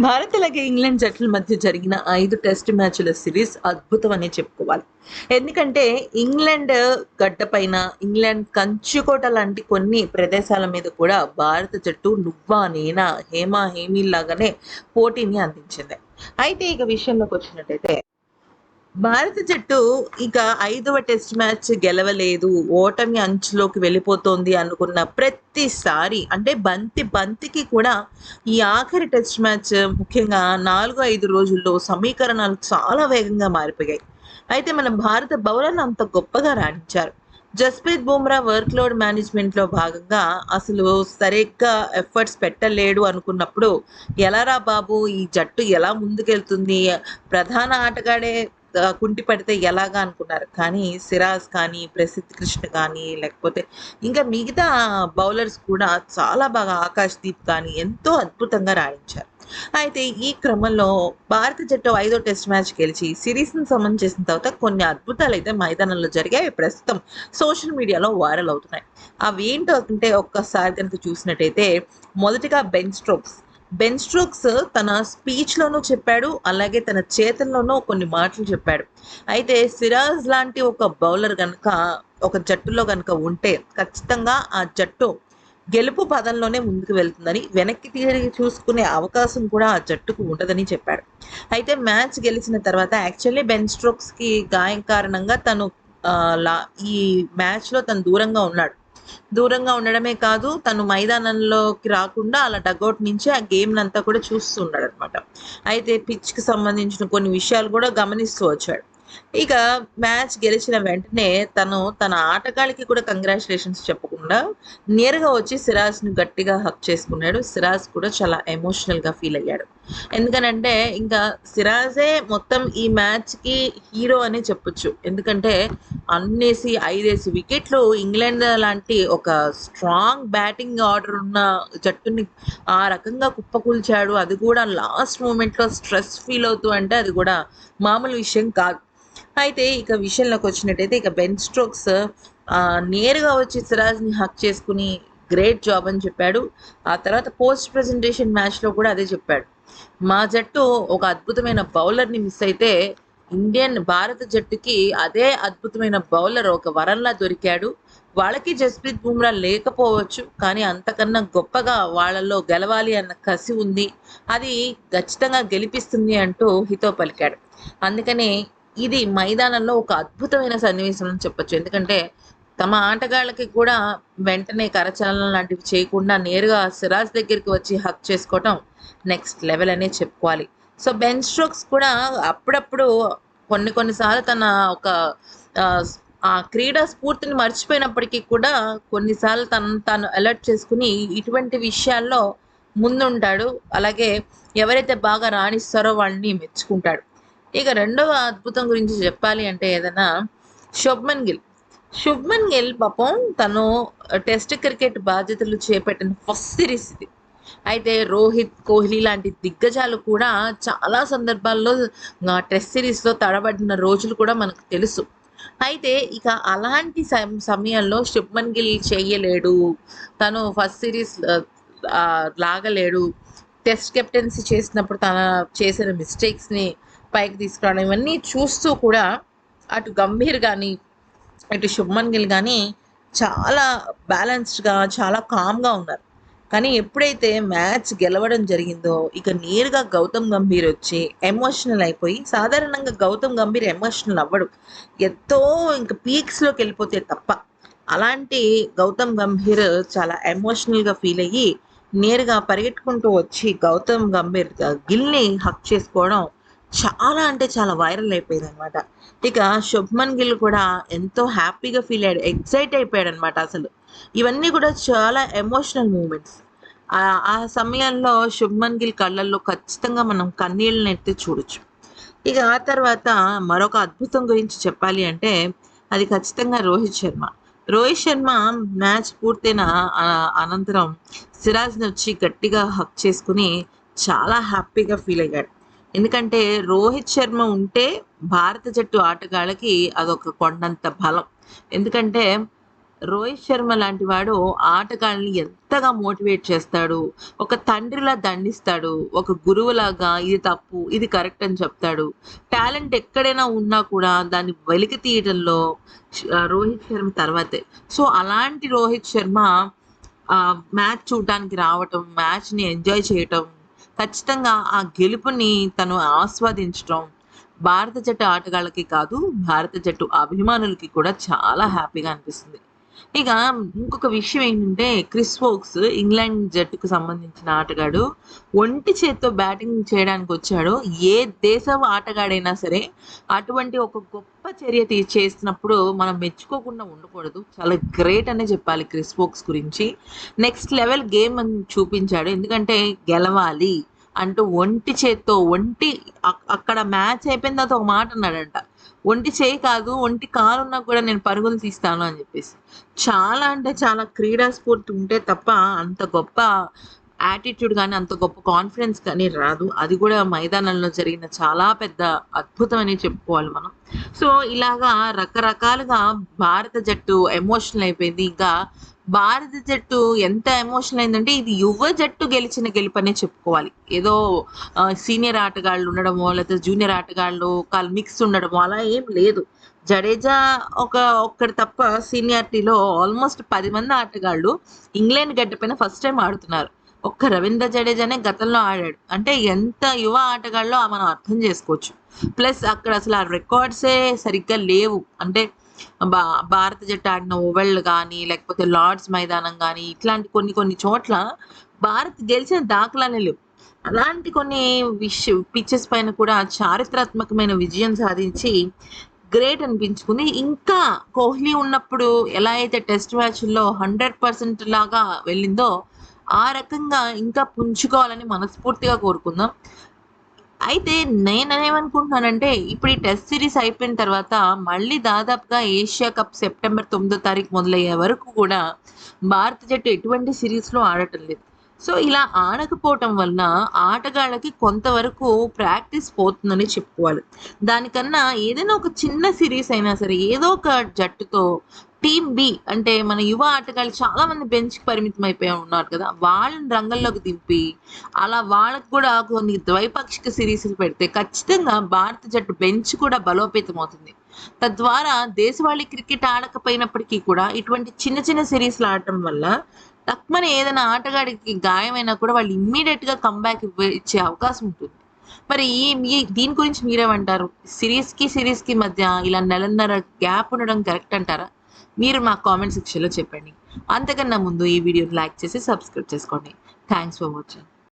భారత్ అలాగే ఇంగ్లాండ్ జట్ల మధ్య జరిగిన ఐదు టెస్ట్ మ్యాచ్ల సిరీస్ అద్భుతం అనే చెప్పుకోవాలి. ఎందుకంటే ఇంగ్లాండ్ గడ్డపైన ఇంగ్లాండ్ కంచుకోట లాంటి కొన్ని ప్రదేశాల మీద కూడా భారత జట్టు నువ్వా నేనా హేమా హేమీ లాగానే పోటీని అందించింది. అయితే ఇక విషయంలోకి వచ్చినట్టయితే భారత జట్టు ఇక ఐదవ టెస్ట్ మ్యాచ్ గెలవలేదు. ఓటమి అంచులోకి వెళ్ళిపోతోంది అనుకున్న ప్రతిసారి అంటే బంతి బంతికి కూడా ఈ ఆఖరి టెస్ట్ మ్యాచ్ ముఖ్యంగా నాలుగు ఐదు రోజుల్లో సమీకరణాలు చాలా వేగంగా మారిపోయాయి. అయితే మన భారత బౌలర్లు అంత గొప్పగా రాణించారు. జస్ప్రీత్ బుమ్రా వర్క్ లోడ్ మేనేజ్మెంట్లో భాగంగా అసలు సరిగ్గా ఎఫర్ట్స్ పెట్టలేడు అనుకున్నప్పుడు ఎలారా బాబు ఈ జట్టు ఎలా ముందుకెళ్తుంది? ప్రధాన ఆటగాడే కుంటి పడితే ఎలాగా అనుకున్నారు? కానీ సిరాజ్ కానీ ప్రసిద్ధ్ కృష్ణ కానీ లేకపోతే ఇంకా మిగతా బౌలర్స్ కూడా చాలా బాగా ఆకాష్ దీప్ కానీ ఎంతో అద్భుతంగా రాణించారు. అయితే ఈ క్రమంలో భారత జట్టు ఐదో టెస్ట్ మ్యాచ్ గెలిచి సిరీస్ని సమన్ చేసిన తర్వాత కొన్ని అద్భుతాలు అయితే మైదానంలో జరిగాయి. ప్రస్తుతం సోషల్ మీడియాలో వైరల్ అవుతున్నాయి. అవి ఏంటో అంటే ఒక్కసారి కనుక చూసినట్టయితే మొదటిగా బెన్ స్ట్రోక్స్ బెన్ స్ట్రోక్స్ తన స్పీచ్లోనూ చెప్పాడు అలాగే తన చేతల్లోనూ కొన్ని మాటలు చెప్పాడు. అయితే సిరాజ్ లాంటి ఒక బౌలర్ కనుక ఒక జట్టులో కనుక ఉంటే ఖచ్చితంగా ఆ జట్టు గెలుపు పదంలోనే ముందుకు వెళ్తుందని వెనక్కి తిరిగి చూసుకునే అవకాశం కూడా ఆ జట్టుకు ఉండదని చెప్పాడు. అయితే మ్యాచ్ గెలిచిన తర్వాత యాక్చువల్లీ బెన్ స్ట్రోక్స్కి గాయం కారణంగా తను లా ఈ మ్యాచ్లో తను దూరంగా ఉన్నాడు. దూరంగా ఉండడమే కాదు తను మైదానంలోకి రాకుండా అలా డగౌట్ నుంచి ఆ గేమ్ అంతా కూడా చూస్తున్నాడు అనమాట అయితే పిచ్కి సంబంధించిన కొన్ని విషయాలు కూడా గమనిస్తూ వచ్చాడు. ఇక మ్యాచ్ గెలిచిన వెంటనే తను తన ఆటగాళ్ళకి కూడా కంగ్రాచులేషన్స్ చెప్పకుండా నేరుగా వచ్చి సిరాజ్ని గట్టిగా హక్ చేసుకున్నాడు. సిరాజ్ కూడా చాలా ఎమోషనల్గా ఫీల్ అయ్యాడు. ఎందుకనంటే ఇంకా సిరాజే మొత్తం ఈ మ్యాచ్కి హీరో అని చెప్పొచ్చు. ఎందుకంటే అన్నేసి ఐదేసి వికెట్లు ఇంగ్లాండ్ లాంటి ఒక స్ట్రాంగ్ బ్యాటింగ్ ఆర్డర్ ఉన్న జట్టుని ఆ రకంగా కుప్పకూల్చాడు. అది కూడా లాస్ట్ మూమెంట్లో స్ట్రెస్ ఫీల్ అవుతూ అంటే అది కూడా మామూలు విషయం కాదు. అయితే ఇక విషయంలోకి వచ్చినట్టయితే ఇక బెన్ స్ట్రోక్స్ నేరుగా వచ్చి సిరాజ్ని హక్ చేసుకుని గ్రేట్ జాబ్ అని చెప్పాడు. ఆ తర్వాత పోస్ట్ ప్రజెంటేషన్ మ్యాచ్లో కూడా అదే చెప్పాడు. మా జట్టు ఒక అద్భుతమైన బౌలర్ని మిస్ అయితే ఇండియన్ భారత జట్టుకి అదే అద్భుతమైన బౌలర్ ఒక వరంలా దొరికాడు. వాళ్ళకి జస్ప్రీత్ బుమ్రా లేకపోవచ్చు కానీ అంతకన్నా గొప్పగా వాళ్ళలో గెలవాలి అన్న కసి ఉంది. అది ఖచ్చితంగా గెలిపిస్తుంది అంటూ హితో పలికాడు. అందుకనే ఇది మైదానంలో ఒక అద్భుతమైన సన్నివేశం అని చెప్పొచ్చు. ఎందుకంటే తమ ఆటగాళ్ళకి కూడా వెంటనే కరచలనం లాంటివి చేయకుండా నేరుగా సిరాజ్ దగ్గరికి వచ్చి హక్ చేసుకోవటం నెక్స్ట్ లెవెల్ అనే చెప్పుకోవాలి. సో బెన్ స్ట్రోక్స్ కూడా అప్పుడప్పుడు కొన్ని కొన్నిసార్లు తన ఒక ఆ, ఆ క్రీడా స్ఫూర్తిని మర్చిపోయినప్పటికీ కూడా కొన్నిసార్లు తను తాను అలర్ట్ చేసుకుని ఇటువంటి విషయాల్లో ముందుంటాడు. అలాగే ఎవరైతే బాగా రాణిస్తారో వాళ్ళని మెచ్చుకుంటాడు. ఇక రెండవ అద్భుతం గురించి చెప్పాలి అంటే ఏదైనా శుభ్మన్ గిల్. శుభ్మన్ గిల్ పాపం తను టెస్ట్ క్రికెట్ బాధ్యతలు చేపట్టిన ఫస్ట్ సిరీస్ ఇది. అయితే రోహిత్ కోహ్లీ లాంటి దిగ్గజాలు కూడా చాలా సందర్భాల్లో టెస్ట్ సిరీస్లో తడబడిన రోజులు కూడా మనకు తెలుసు. అయితే ఇక అలాంటి సమ- సమయంలో శుభ్మన్ గిల్ చేయలేడు తను ఫస్ట్ సిరీస్ లాగలేడు. టెస్ట్ కెప్టెన్సీ చేసినప్పుడు తన చేసిన మిస్టేక్స్ని పైకి తీసుకురావడం ఇవన్నీ చూస్తూ కూడా అటు గంభీర్ కానీ ఇటు శుభ్మన్ గిల్ కానీ చాలా బ్యాలెన్స్డ్గా చాలా కామ్గా ఉన్నారు. కానీ ఎప్పుడైతే మ్యాచ్ గెలవడం జరిగిందో ఇక నేరుగా గౌతమ్ గంభీర్ వచ్చి ఎమోషనల్ అయిపోయి సాధారణంగా గౌతమ్ గంభీర్ ఎమోషనల్ అవ్వడు. ఎంతో ఇంక పీక్స్లోకి వెళ్ళిపోతే తప్ప. అలాంటి గౌతమ్ గంభీర్ చాలా ఎమోషనల్గా ఫీల్ అయ్యి నేరుగా పరిగెట్టుకుంటూ వచ్చి గౌతమ్ గంభీర్ గిల్ని హక్ చేసుకోవడం చాలా అంటే చాలా వైరల్ అయిపోయింది అనమాట ఇక శుభ్మన్ గిల్ కూడా ఎంతో హ్యాపీగా ఫీల్ అయ్యాడు ఎగ్జైట్ అయిపోయాడు అనమాట అసలు. ఇవన్నీ కూడా చాలా ఎమోషనల్ మూమెంట్స్. ఆ సమయంలో శుభ్మన్ గిల్ కళ్ళల్లో ఖచ్చితంగా మనం కన్నీళ్ళని ఎత్తి చూడొచ్చు. ఇక ఆ తర్వాత మరొక అద్భుతం గురించి చెప్పాలి అంటే అది ఖచ్చితంగా రోహిత్ శర్మ. రోహిత్ శర్మ మ్యాచ్ పూర్తయిన అనంతరం సిరాజ్ని వచ్చి గట్టిగా హక్ చేసుకుని చాలా హ్యాపీగా ఫీల్ అయ్యాడు. ఎందుకంటే రోహిత్ శర్మ ఉంటే భారత జట్టు ఆటగాళ్ళకి అదొక కొండంత బలం. ఎందుకంటే రోహిత్ శర్మ లాంటి వాడు ఆటగాళ్ళని ఎంతగా మోటివేట్ చేస్తాడు ఒక తండ్రిలా దండిస్తాడు ఒక గురువులాగా ఇది తప్పు ఇది కరెక్ట్ అని చెప్తాడు. టాలెంట్ ఎక్కడైనా ఉన్నా కూడా దాన్ని వెలికి తీయడంలో రోహిత్ శర్మ తర్వాతే. సో అలాంటి రోహిత్ శర్మ మ్యాచ్ చూడడానికి రావటం మ్యాచ్ని ఎంజాయ్ చేయటం ఖచ్చితంగా ఆ గెలుపుని తను ఆస్వాదించడం భారత జట్టు ఆటగాళ్ళకి కాదు భారత జట్టు అభిమానులకి కూడా చాలా హ్యాపీగా అనిపిస్తుంది. ఇక ఇంకొక విషయం ఏంటంటే క్రిస్ వోక్స్ ఇంగ్లాండ్ జట్టుకు సంబంధించిన ఆటగాడు. ఒంటి చేత్తో బ్యాటింగ్ చేయడానికి వచ్చాడు. ఏ దేశం ఆటగాడైనా సరే అటువంటి ఒక గొప్ప చర్య తీ చేసినప్పుడు మనం మెచ్చుకోకుండా ఉండకూడదు. చాలా గ్రేట్ అనే చెప్పాలి క్రిస్ వోక్స్ గురించి. నెక్స్ట్ లెవెల్ గేమ్ అని చూపించాడు. ఎందుకంటే గెలవాలి అంటూ ఒంటి చేత్తో ఒంటి అక్కడ మ్యాచ్ అయిపోయిన తర్వాత ఒక మాట అన్నాడంట. ఒంటి చేయి కాదు ఒంటి కాలు ఉన్నా కూడా నేను పరుగులు తీస్తాను అని చెప్పేసి. చాలా అంటే చాలా క్రీడా స్ఫూర్తి ఉంటే తప్ప అంత గొప్ప యాటిట్యూడ్ కానీ అంత గొప్ప కాన్ఫిడెన్స్ కానీ రాదు. అది కూడా మైదానంలో జరిగిన చాలా పెద్ద అద్భుతం అని చెప్పుకోవాలి మనం. సో ఇలాగా రకరకాలుగా భారత జట్టు ఎమోషనల్ అయిపోయింది. ఇంకా భారత జట్టు ఎంత ఎమోషనల్ అయిందంటే ఇది యువ జట్టు గెలిచిన గెలుపనే చెప్పుకోవాలి. ఏదో సీనియర్ ఆటగాళ్ళు ఉండడమో లేకపోతే జూనియర్ ఆటగాళ్ళు కాళ్ళు మిక్స్ ఉండడమో అలా ఏం లేదు. జడేజా ఒక ఒక్కడు తప్ప సీనియారిటీలో ఆల్మోస్ట్ పది మంది ఆటగాళ్ళు ఇంగ్లాండ్ గడ్డపైన ఫస్ట్ టైం ఆడుతున్నారు. ఒక్క రవీంద్ర జడేజానే గతంలో ఆడాడు. అంటే ఎంత యువ ఆటగాళ్ళో మనం అర్థం చేసుకోవచ్చు. ప్లస్ అక్కడ అసలు ఆ రికార్డ్సే సరిగ్గా లేవు. అంటే భా భారత జట్టు ఆడిన ఓవెల్ కానీ లేకపోతే లార్డ్స్ మైదానం కానీ ఇట్లాంటి కొన్ని కొన్ని చోట్ల భారత్ గెలిచిన దాఖలానే లేవు. అలాంటి కొన్ని విష పిచ్చెస్ పైన కూడా చారిత్రాత్మకమైన విజయం సాధించి గ్రేట్ అనిపించుకుంది. ఇంకా కోహ్లీ ఉన్నప్పుడు ఎలా అయితే టెస్ట్ మ్యాచ్ల్లో హండ్రెడ్ పర్సెంట్ లాగా వెళ్ళిందో ఆ రకంగా ఇంకా పుంజుకోవాలని మనస్ఫూర్తిగా కోరుకుందాం. అయితే నేను ఏమనుకుంటున్నానంటే ఇప్పుడు ఈ టెస్ట్ సిరీస్ అయిపోయిన తర్వాత మళ్ళీ దాదాపుగా ఏషియా కప్ సెప్టెంబర్ తొమ్మిదో తారీఖు మొదలయ్యే వరకు కూడా భారత జట్టు ఎటువంటి సిరీస్లో ఆడటం లేదు. సో ఇలా ఆడకపోవటం వలన ఆటగాళ్ళకి కొంతవరకు ప్రాక్టీస్ పోతుందని చెప్పుకోవాలి. దానికన్నా ఏదైనా ఒక చిన్న సిరీస్ అయినా సరే ఏదో ఒక జట్టుతో టీమ్ బి అంటే మన యువ ఆటగాళ్ళు చాలా మంది బెంచ్ పరిమితం అయిపోయి ఉన్నారు కదా. వాళ్ళని రంగంలోకి దింపి అలా వాళ్ళకు కూడా కొన్ని ద్వైపాక్షిక సిరీస్లు పెడితే ఖచ్చితంగా భారత జట్టు బెంచ్ కూడా బలోపేతం అవుతుంది. తద్వారా దేశవాళీ క్రికెట్ ఆడకపోయినప్పటికీ కూడా ఇటువంటి చిన్న చిన్న సిరీస్లు ఆడటం వల్ల తక్కువని ఏదైనా ఆటగాడికి గాయమైనా కూడా వాళ్ళు ఇమ్మీడియట్గా కంబ్యాక్ ఇచ్చే అవకాశం ఉంటుంది. మరి ఈ మీ- దీని గురించి మీరేమంటారు? సిరీస్కి సిరీస్కి మధ్య ఇలా నెలన్నర గ్యాప్ ఉండడం కరెక్ట్ అంటారా? మీరు మా కామెంట్ సెక్షన్లో చెప్పండి. అంతకన్నా ముందు ఈ వీడియోని లైక్ చేసి సబ్స్క్రైబ్ చేసుకోండి. Thanks for watching